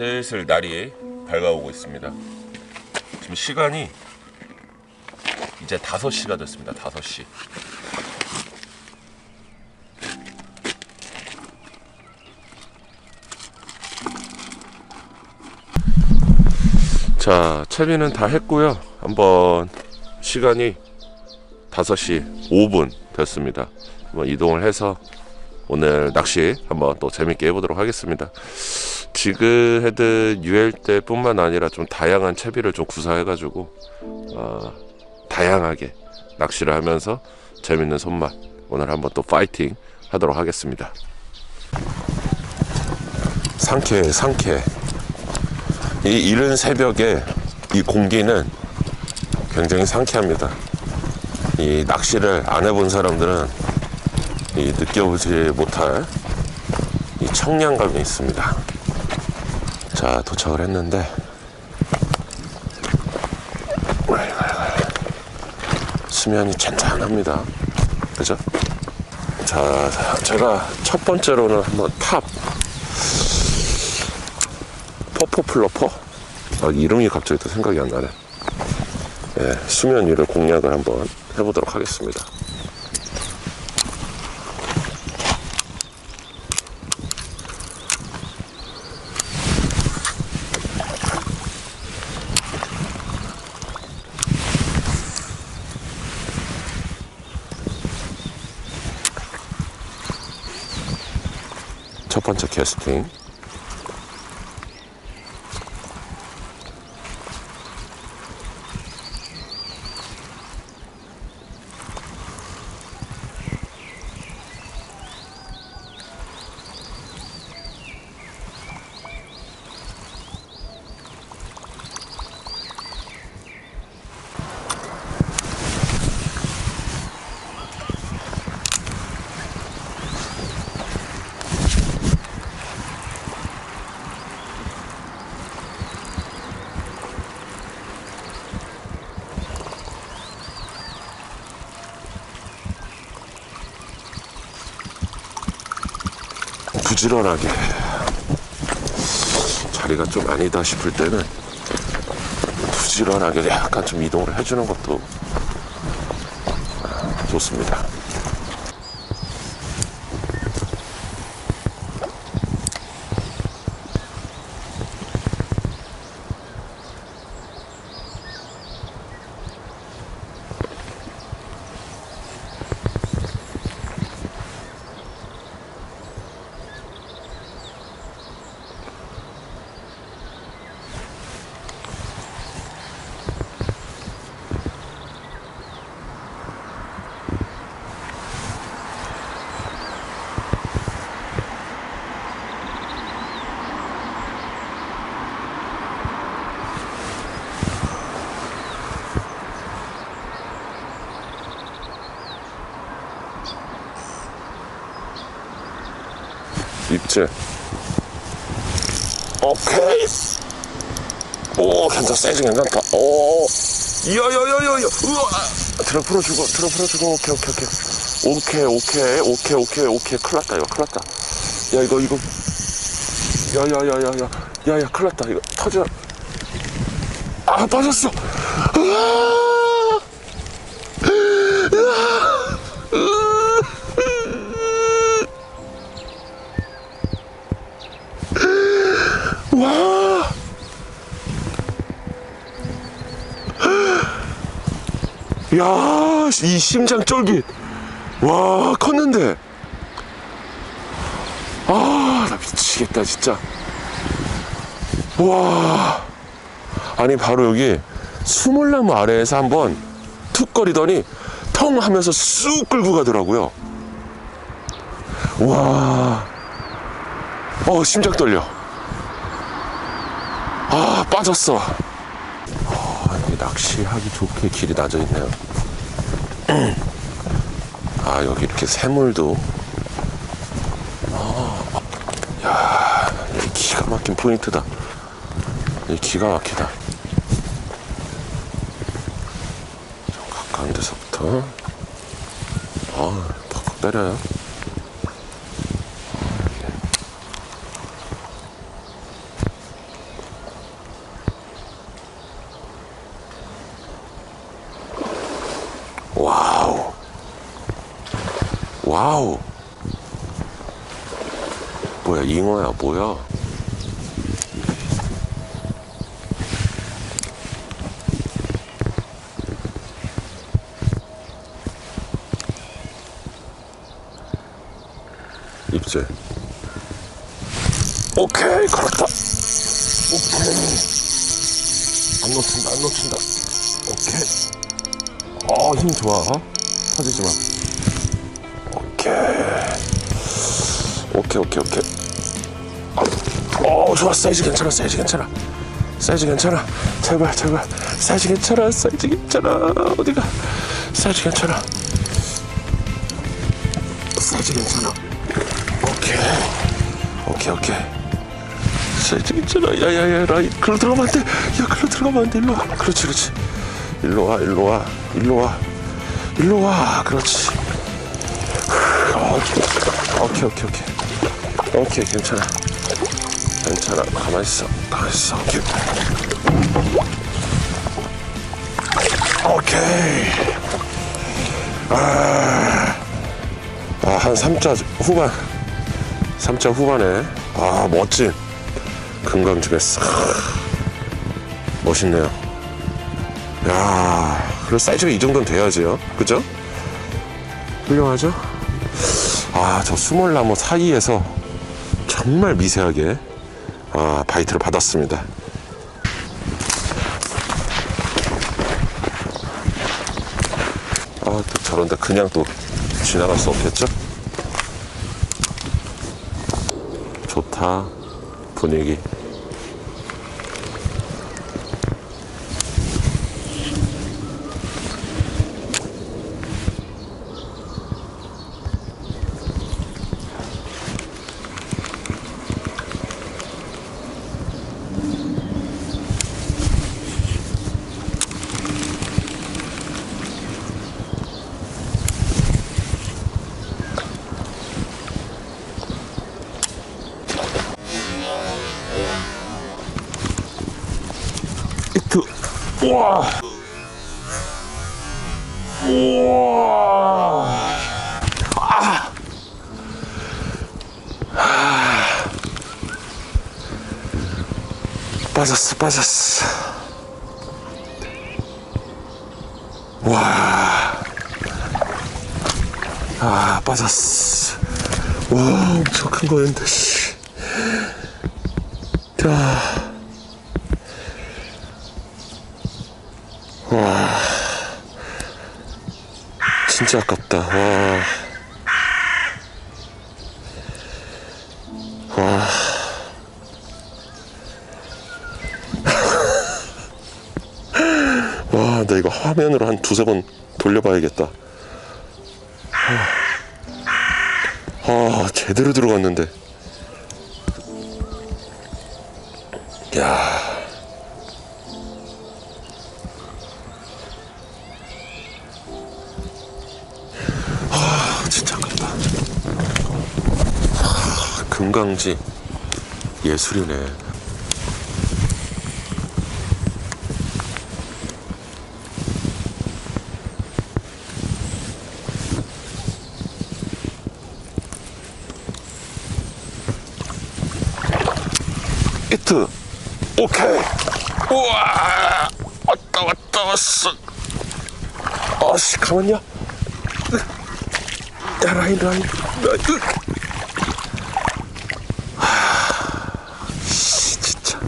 슬슬 날이 밝아오고 있습니다. 지금 시간이 이제 5시가 됐습니다. 5시. 자, 채비는 다 했고요. 한번 시간이 5시 5분 됐습니다. 한번 이동을 해서 오늘 낚시 한번 또 재밌게 해보도록 하겠습니다. 지그 헤드 UL 때뿐만 아니라 좀 다양한 채비를 좀 구사해가지고 어, 다양하게 낚시를 하면서 재밌는 손맛 오늘 한번 또 파이팅 하도록 하겠습니다. 상쾌 상쾌 이 이른 새벽에 이 공기는 굉장히 상쾌합니다. 이 낚시를 안 해본 사람들은 이 느껴보지 못할 이 청량감이 있습니다. 자 도착을 했는데 수면이 잔잔합니다. 그죠? 자 제가 첫 번째로는 한번 탑 퍼포플러퍼 아, 이름이 갑자기 또 생각이 안 나네. 예, 수면 위를 공략을 한번 해보도록 하겠습니다. 번째 캐스팅. 부지런하게 자리가 좀 아니다 싶을 때는 부지런하게 약간 좀 이동을 해주는 것도 좋습니다. 입질. 오케이. 오, 괜찮다. 사이즈 괜찮다. 오. 야야야야야. 우와. 들어 풀어주고, 들어 풀어주고. 오케이, 오케이, 오케이. 오케이, 오케이, 오케이, 오케이, 오케이. 큰일 났다, 이거. 큰일 났다. 야, 이거, 이거. 야야야야야. 야야, 큰일 났다. 이거 터져. 아, 빠졌어. 으아! 야, 이 심장 쫄깃. 와, 컸는데. 아, 나 미치겠다, 진짜. 와. 아니, 바로 여기 수물나무 아래에서 한번 툭 거리더니 텅 하면서 쑥 끌고 가더라고요. 와. 어, 심장 떨려. 아 빠졌어 낚시하기 좋게 길이 낮아 있네요. 아 여기 이렇게 새물도. 아, 야 기가 막힌 포인트다. 여기 기가 막히다. 좀 가까운 데서부터. 아 팍팍 때려요 와우. 뭐야, 잉어야, 뭐야. 입질. 오케이, 걸었다. 오케이. 안 놓친다, 안 놓친다. 오케이. 어, 힘 좋아. 터지지 마. 오케이, 오케이, 오케이. 아, 어, 좋아. 사이즈 괜찮아, 사이즈 괜찮아. 사이즈 괜찮아. 제발, 제발. 사이즈 괜찮아, 사이즈 괜찮아. 어디가? 사이즈 괜찮아. 사이즈 괜찮아. 오케이. 오케이, 오케이. 사이즈 괜찮아. 야, 야, 야, 라인. 글로 들어가면 안 돼. 야, 글로 들어가면 안 돼. 일로 와. 그렇지, 그렇지. 일로 와, 일로 와, 일로 와. 일로 와. 그렇지. 오케이, 오케이, 오케이. 오케이, 괜찮아. 괜찮아. 가만히 있어. 가만히 있어. 오케이. 오케이. 아, 아, 한 3자 후반. 3자 후반에. 아, 멋진. 금강중에 싹. 멋있네요. 야, 그래 사이즈가 이 정도는 돼야지요. 그죠? 훌륭하죠? 아, 저 수몰나무 사이에서 정말 미세하게 아, 바이트를 받았습니다. 아, 또 저런데 그냥 또 지나갈 수 없겠죠? 좋다. 분위기. 우와. 우와. 아. 아. 빠졌어, 빠졌어. 와. 아, 빠졌어. 와, 엄청 큰 거였는데, 씨. 자. 진짜 아깝다. 와. 와. 와, 나 이거 화면으로 한 두세 번 돌려봐야겠다. 아, 제대로 들어갔는데. 야. 하, 금강지 예술이네. 히트 오케이. 우와 왔다 왔다 왔어. 아씨 가만냐 야 라인 라인. 라인 하, 씨, 진짜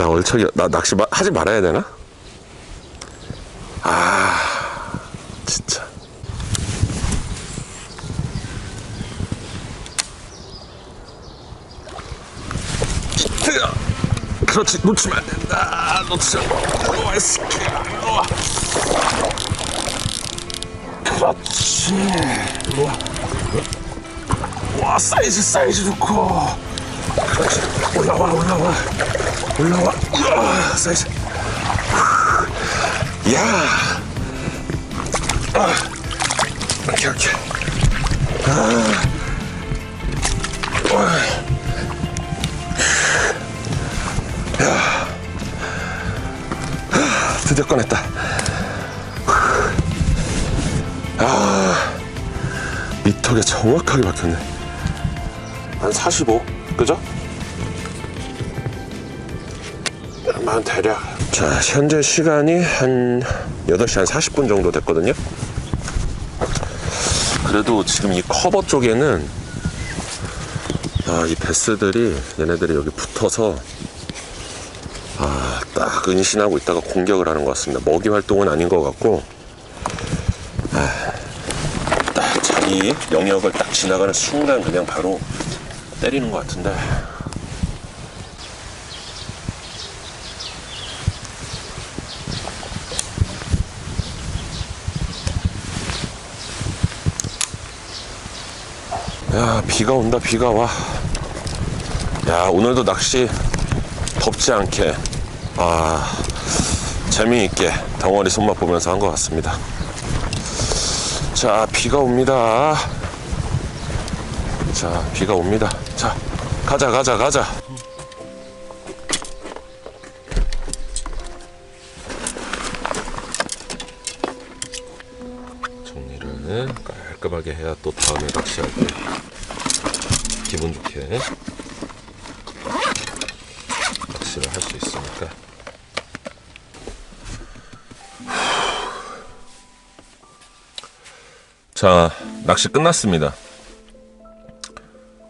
아나 얼척이 나 낚시 마, 하지 말아야 되나? 아 진짜. 그렇지 놓치면 안 된다. 놓치면 이 새끼야. 일로와 그렇지. 일로와 와 사이즈 사이즈 좋고. 그렇지 올라와 올라와 올라와 야 사이즈 야 아. 오케이 아. 와. 드디어 꺼냈다. 아, 미터가 정확하게 박혔네. 한 45, 그죠? 만 대략. 자, 현재 시간이 한 8시 한 40분 정도 됐거든요. 그래도 지금 이 커버 쪽에는 아, 이 베스들이 얘네들이 여기 붙어서 아, 딱 은신하고 있다가 공격을 하는 것 같습니다. 먹이 활동은 아닌 것 같고 아, 딱 자기 영역을 딱 지나가는 순간 그냥 바로 때리는 것 같은데 야 비가 온다 비가 와 야 오늘도 낚시 덥지 않게. 아 재미있게 덩어리 손맛 보면서 한 것 같습니다. 자 비가 옵니다. 자 비가 옵니다. 자 가자 가자 가자 깔끔하게 해야 또 다음에 낚시할 때 기분 좋게 낚시를 할 수 있으니까. 자 낚시 끝났습니다.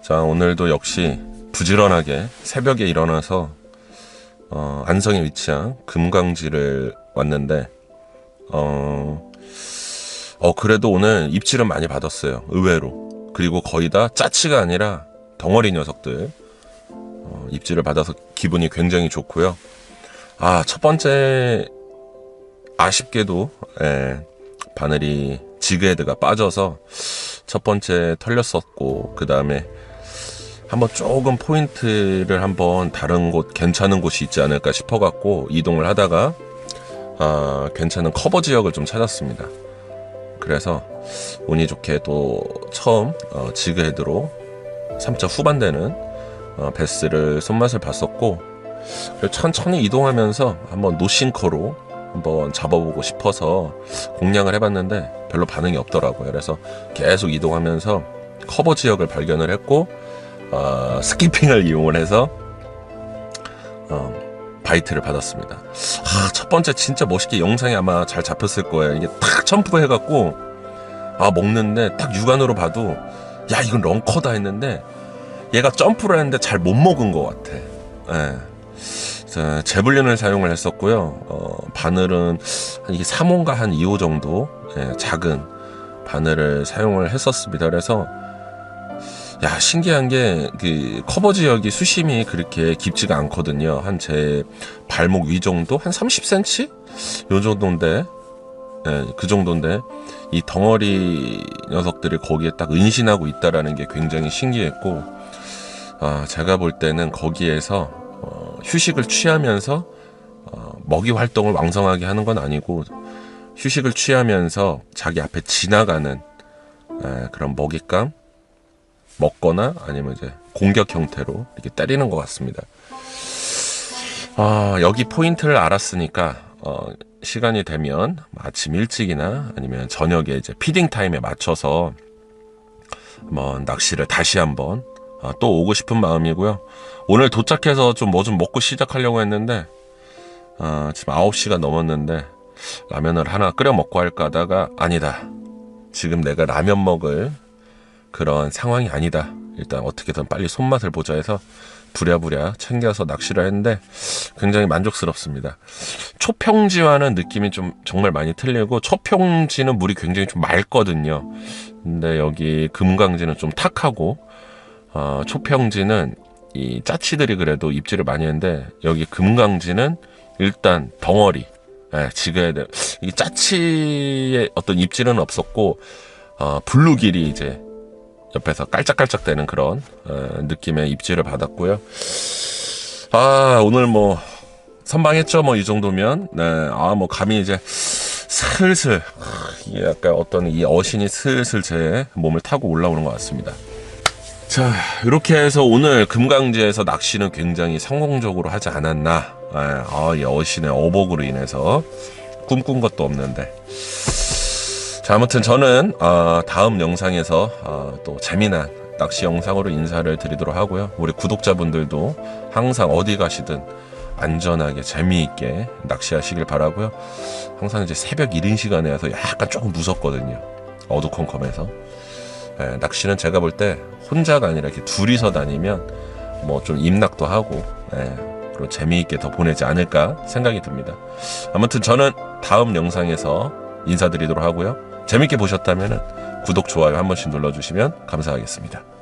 자 오늘도 역시 부지런하게 새벽에 일어나서 어, 안성에 위치한 금강지를 왔는데 어, 어 그래도 오늘 입질은 많이 받았어요. 의외로. 그리고 거의 다 짜치가 아니라 덩어리 녀석들. 어, 입질을 받아서 기분이 굉장히 좋고요. 아 첫 번째 아쉽게도 예, 바늘이 지그헤드가 빠져서 첫 번째 털렸었고 그 다음에 한번 조금 포인트를 한번 다른 곳 괜찮은 곳이 있지 않을까 싶어 갖고 이동을 하다가 아, 괜찮은 커버 지역을 좀 찾았습니다. 그래서 운이 좋게 또 처음 어, 지그헤드로 3차 후반 되는 어, 베스를 손맛을 봤었고 천천히 이동하면서 한번 노싱커로 한번 잡아보고 싶어서 공략을 해봤는데 별로 반응이 없더라고요. 그래서 계속 이동하면서 커버 지역을 발견을 했고 어, 스키핑을 이용을 해서 어, 바이트를 받았습니다. 아, 첫 번째 진짜 멋있게 영상이 아마 잘 잡혔을 거예요. 이게 탁 점프해갖고 아 먹는데 딱 육안으로 봐도 야 이건 런커다 했는데 얘가 점프를 했는데 잘 못 먹은 것 같아. 예. 자, 제블린을 사용을 했었고요. 어, 바늘은 한 이게 3호인가 한 2호 정도 예, 작은 바늘을 사용을 했었습니다. 그래서 야 신기한 게 그 커버 지역이 수심이 그렇게 깊지가 않거든요. 한 제 발목 위 정도 한 30cm 요 정도인데 예, 그 정도인데 이 덩어리 녀석들이 거기에 딱 은신하고 있다라는 게 굉장히 신기했고 아 제가 볼 때는 거기에서 어, 휴식을 취하면서 어, 먹이 활동을 왕성하게 하는 건 아니고 휴식을 취하면서 자기 앞에 지나가는 에, 그런 먹잇감 먹거나 아니면 이제 공격 형태로 이렇게 때리는 것 같습니다. 아, 여기 포인트를 알았으니까 어, 시간이 되면 아침 일찍이나 아니면 저녁에 이제 피딩 타임에 맞춰서 한번 낚시를 다시 한번 아, 또 오고 싶은 마음이고요. 오늘 도착해서 좀 뭐좀 먹고 시작하려고 했는데 아, 지금 9시가 넘었는데 라면을 하나 끓여 먹고 할까 하다가 아니다. 지금 내가 라면 먹을 그런 상황이 아니다. 일단 어떻게든 빨리 손맛을 보자 해서 부랴부랴 챙겨서 낚시를 했는데 굉장히 만족스럽습니다. 초평지와는 느낌이 좀 정말 많이 틀리고 초평지는 물이 굉장히 좀 맑거든요. 근데 여기 금강지는 좀 탁하고 어, 초평지는 이 짜치들이 그래도 입질을 많이 했는데 여기 금강지는 일단 덩어리 예, 지그에 대한 이 짜치의 어떤 입질은 없었고 어, 블루길이 이제 옆에서 깔짝깔짝대는 그런 어, 느낌의 입질을 받았고요. 아 오늘 뭐 선방했죠 뭐 이 정도면 네 아 뭐 감히 이제 슬슬 약간 어떤 이 어신이 슬슬 제 몸을 타고 올라오는 것 같습니다. 자 이렇게 해서 오늘 금강지에서 낚시는 굉장히 성공적으로 하지 않았나 아, 이 어신의 어복으로 인해서 꿈꾼 것도 없는데. 자, 아무튼 저는 어, 다음 영상에서 어, 또 재미난 낚시 영상으로 인사를 드리도록 하고요. 우리 구독자분들도 항상 어디 가시든 안전하게 재미있게 낚시하시길 바라고요. 항상 이제 새벽 이른 시간에 와서 약간 조금 무섭거든요. 어두컴컴해서. 예, 낚시는 제가 볼 때 혼자가 아니라 이렇게 둘이서 다니면 뭐좀 임낙도 하고 예, 그리고 재미있게 더 보내지 않을까 생각이 듭니다. 아무튼 저는 다음 영상에서 인사드리도록 하고요. 재밌게 보셨다면 구독, 좋아요 한 번씩 눌러주시면 감사하겠습니다.